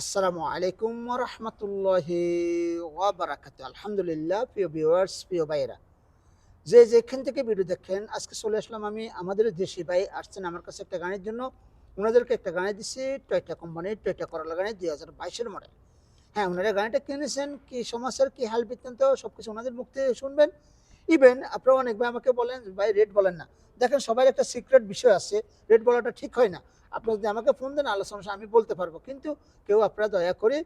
আসসালামু আলাইকুম রহমতুল্লাহি ওয়াবারাকাতু। আলহামদুলিল্লাহ, প্রিয় ভিউয়ার্স প্রিয় ভাইরা যে যেখান থেকে ভিডিও দেখেন, আজকে চলে আসলাম আমি আমাদের দেশি ভাই আসছেন আমার কাছে একটা গানের জন্য। ওনাদেরকে একটা গানে দিচ্ছি টয়টা কোম্পানির টয়টা করলা গানে, দুই হাজার বাইশের মডেল হ্যাঁ ওনারা গাড়িটা কিনেছেন, কি সমস্যার কি হাল বৃত্তান্ত সব কিছু ওনাদের মুখ থেকে শুনবেন। ইভেন আপনারা অনেক ভাই আমাকে বলেন, ভাই রেট বলেন না। দেখেন সবাই একটা সিক্রেট বিষয় আছে, রেট বলাটা ঠিক হয় না। আপনি যদি আমাকে ফোন দেন আলোচনা আমি বলতে পারব। কিন্তু কেউ আপনারা দয়া করে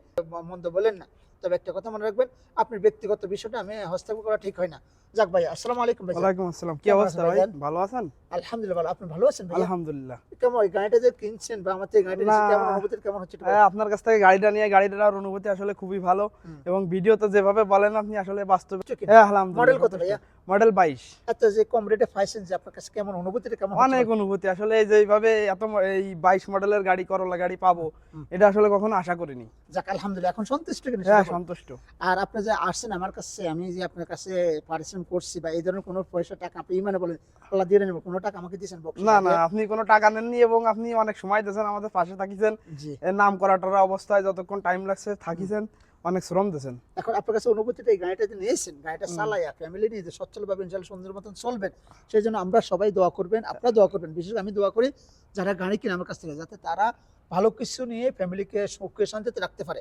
মন্দ বলেন না। তবে একটা কথা মনে রাখবেন, আপনার ব্যক্তিগত বিষয়টা আমি হস্তক্ষেপ করা ঠিক হয় না। যাক ভাই আসসালামু আলাইকুম ভাই। ওয়ালাইকুম আসসালাম। কি অবস্থা ভাই ভালো আছেন? আলহামদুলিল্লাহ ভালো। আপনি ভালো আছেন ভাই আলহামদুলিল্লাহ। কেমন ওই গাড়িটা যে কিনছেন বা আমার গাড়িটা কেমন অনুভূতি কেমন হচ্ছে হ্যাঁ, আপনার কাছ থেকে গাড়িটা নিয়ে গাড়িটার অনুভূতি আসলে খুবই ভালো। এবং ভিডিওতে যেভাবে বলেন আপনি আসলে বাস্তবে? হ্যাঁ মডেল কত ভাইয়া? মডেল বাইশ। এত যে কম রেটে পাইছেন যে আপনার কাছে কেমন অনুভূতিটা কেমন হচ্ছে অনেক অনুভূতি। আসলে এই যে এত এই বাইশ মডেলের গাড়ি করলা গাড়ি পাবো এটা আসলে কখনো আশা করিনি। যাক আলহামদুলিল্লাহ এখন সন্তুষ্ট কিনা হ্যাঁ সন্তুষ্ট। আর আপনি যে আসছেন আমার কাছে আমি যে আপনার কাছে পারিশ্রম করছি বা এই ধরনের কোনো পয়সা টাকা আপনি ইমানে বলেন আল্লাহ দিয়ে নেব কোনো টাকা আমাকে দিয়েছেন না না আপনি কোনো টাকা নেননি এবং আপনি অনেক সময় দিয়েছেন আমাদের পাশে থাকিছেন। নাম করাটার অবস্থায় যতক্ষণ টাইম লাগছে থাকিছেন অনেক শ্রম দিয়েছেন। এখন আপনার কাছে অনুভূতিটা এই গাড়িটা যে নিয়েছেন গাড়িটা। চালাইয়া ফ্যামিলি নিয়ে যে সচ্ছলভাবে ইনশাল্লাহ সুন্দর মতন চলবেন সেই জন্য আমরা সবাই দোয়া করবেন আপনারা দোয়া করবেন। বিশেষ করে আমি দোয়া করি যারা গাড়ি কিনে আমার কাছ থেকে যাতে তারা ভালো কিছু নিয়ে ফ্যামিলিকে সুখে শান্তিতে রাখতে পারে।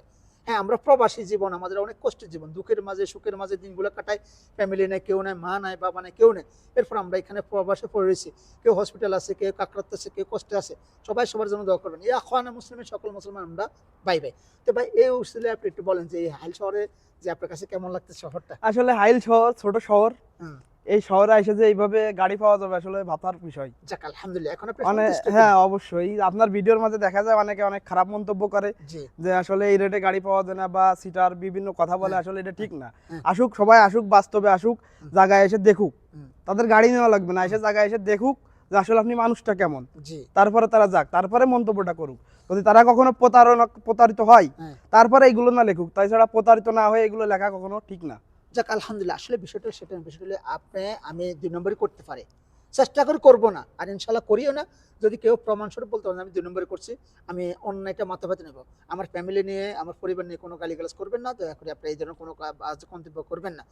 হ্যাঁ আমরা প্রবাসী জীবন আমাদের অনেক কষ্টের জীবন দুঃখের মাঝে সুখের মাঝে দিনগুলো কাটাই। ফ্যামিলি নেই কেউ নেই মা নাই বাবা নেই কেউ নেই। এরপর আমরা এখানে প্রবাসে পড়ে রয়েছি। কেউ হসপিটাল আছে কেউ কাকরাত আছে কেউ কষ্টে আছে। সবাই সবার জন্য দোয়া করবেন। ইয়া খানা মুসলিমের সকল মুসলমান আমরা বাই বাই। তো ভাই এই উসিলে আপনি একটু বলেন যে এই হাইল শহরে যে আপনার কাছে কেমন লাগছে শহরটা? আসলে হাইল শহর ছোট শহর হুম। এই শহরে এসে যে এইভাবে গাড়ি পাওয়া যাবে আসলে ভাতার বিষয়। যাক আলহামদুলিল্লাহ। এখন মানে হ্যাঁ অবশ্যই। আপনার ভিডিওর মাঝে দেখা যায় অনেকে অনেক খারাপ মন্তব্য করে যে আসলে এই রেটে গাড়ি পাওয়া যায় না বা সিটার বিভিন্ন কথা বলে হ্যাঁ। আসলে এটা ঠিক না। হ্যাঁ। আসুক সবাই আসুক বাস্তবে আসুক জায়গায় এসে দেখুক। তাদের গাড়ি নেওয়া লাগবে না। এসে জায়গায় এসে দেখুক যে আসলে আপনি মানুষটা কেমন। তারপরে তারা যাক তারপরে মন্তব্যটা করুক। যদি তারা কখনো প্রতারণা প্রতারিত হয় হ্যাঁ। তারপরে এগুলো না লেখুক। তাছাড়া প্রতারিত না হয়ে এগুলো লেখা কখনো ঠিক না। যাক, আলহামদুলিল্লাহ, আসলে বিষয়টা সেটা বিষয়টা হলে আপনি, আমি দুই নম্বরই করতে পারি। চেষ্টা করে করব না, আর ইনশাল্লাহ করিও না। যদি কেউ প্রমাণস্বরূপ বলতে আমি দুই নম্বরে করছি, আমি অন্য একটা ব্যথা নেব। আমার ফ্যামিলি নিয়ে, আমার পরিবার নিয়ে কোনো গালিগালাজ করবেন না, দয়া করে আপনি এই ধরনের কোনো কাজ মন্তব্য করবেন না।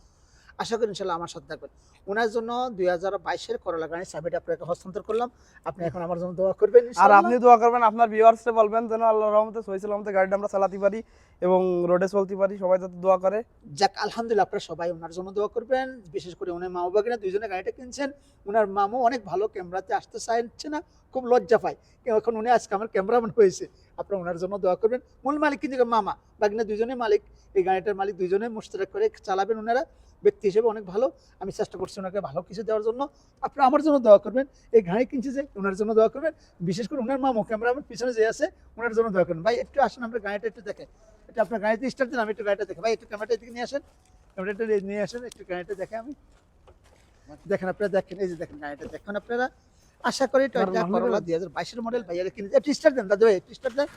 আশা করি ইনশাল্লাহ আমার সাথে থাকবেন। ওনার জন্য দুই হাজার বাইশের করলা গাড়ির চাবিটা আপনাকে হস্তান্তর করলাম। আপনি এখন আমার জন্য দোয়া করবেন আর আপনি দোয়া করবেন আপনার ভিউয়ার্সে বলবেন যেন আল্লাহ রহমতে সহি সালামতে গাড়িটা আমরা চালাতে পারি এবং রোডে চলতে পারি সবাই যাতে দোয়া করে। যাক আলহামদুলিল্লাহ আপনারা সবাই ওনার জন্য দোয়া করবেন। বিশেষ করে উনি মা বাবাকে দুইজনে গাড়িটা কিনছেন। ওনার মামু অনেক ভালো ক্যামেরাতে আসতে চাইছে না খুব লজ্জা পায়। এখন উনি আজকে আমার ক্যামেরাম্যান হয়েছে। আপনারা ওনার জন্য দোয়া করবেন। মূল মালিক কিন্তু মামা। বাগিনা দুইজনে মালিক। এই গাড়িটার মালিক দুইজনে মুশতারাক করে চালাবেন ওনারা। ব্যক্তি হিসেবে অনেক ভালো। আমি চেষ্টা করছি ওনাকে ভালো কিছু দেওয়ার জন্য। আপনারা আমার জন্য দোয়া করবেন। এই গাড়ি কিনছে যে ওনার জন্য দোয়া করবেন। বিশেষ করে ওনার মামু, ক্যামেরাম্যান পিছনে যে আছে, ওনার জন্য দোয়া করবেন। ভাই, একটু আসেন আমরা গাড়িটা একটু দেখে। এটা আপনার গাড়িতে স্টার্ট দিন আমি একটু গাড়িটা দেখে। ভাই, একটু ক্যামেরাটা এদিকে নিয়ে আসেন। ক্যামেরাটা নিয়ে আসেন, একটু গাড়িটা দেখে আমি। দেখেন আপনারা, দেখেন। এই যে দেখেন গাড়িটা। দেখেন আপনারা। আশা করি টয়টা করলা। দুই হাজার বাইশের মডেল ভাইয়ারা কিনে একটু স্টার্ট দেন দাদু ভাই একটু স্টার্ট দেন।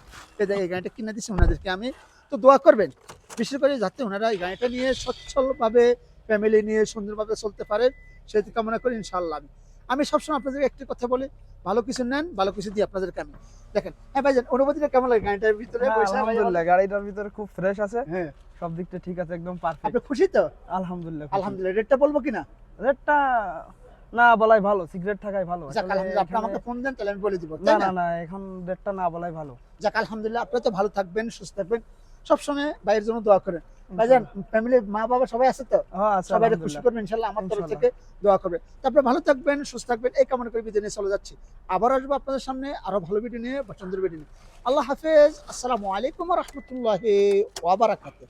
এই গাড়িটা কিনে দিচ্ছি ওনাদেরকে আমি। তো দোয়া করবেন বিশেষ করে যাতে ওনারা এই গাড়িটা নিয়ে সচ্ছলভাবে ফ্যামিলি নিয়ে সুন্দরভাবে চলতে পারেন সেটি কামনা করি ইনশাআল্লাহ আমি। আমি সবসময় আপনাদের একটি কথা বলি ভালো কিছু নেন ভালো কিছু দিই আপনাদেরকে আমি দেখেন। হ্যাঁ ভাইজান অনুভূতিটা কেমন লাগে গাড়িটার ভিতরে? হ্যাঁ, আলহামদুলিল্লাহ গাড়িটার ভিতরে খুব ফ্রেশ আছে। হ্যাঁ। সব দিকটা ঠিক আছে একদম পারফেক্ট আপনি খুশি তো? আলহামদুলিল্লাহ। আলহামদুলিল্লাহ রেটটা বলব কিনা? রেটটা না বলাই ভালো সিগারেট থাকাই ভালো। আপনি আমাকে ফোন দেন তাহলে আমি বলে দিব না না? না এখন রেটটা না বলাই ভালো। যাক আলহামদুলিল্লাহ আপনারা তো ভালো থাকবেন সুস্থ থাকবেন। সবসময় ভাইয়ের জন্য দোয়া করেন। ভাইজান ফ্যামিলি মা বাবা সবাই আছে তো? হ্যাঁ সবাই খুশি করবেন ইনশাল্লাহ আমার তরফ থেকে দোয়া তারপরে ভালো থাকবেন সুস্থ থাকবেন এই কামনা করে বিদায় নিয়ে চলে যাচ্ছি। আবার আসব আপনাদের সামনে আরও ভালো ভিডিও নিয়ে বা সুন্দর ভিডিও নিয়ে। আল্লাহ হাফেজ আসসালামু আলাইকুম রহমতুল্লাহ ওয়াবারাকাতুহ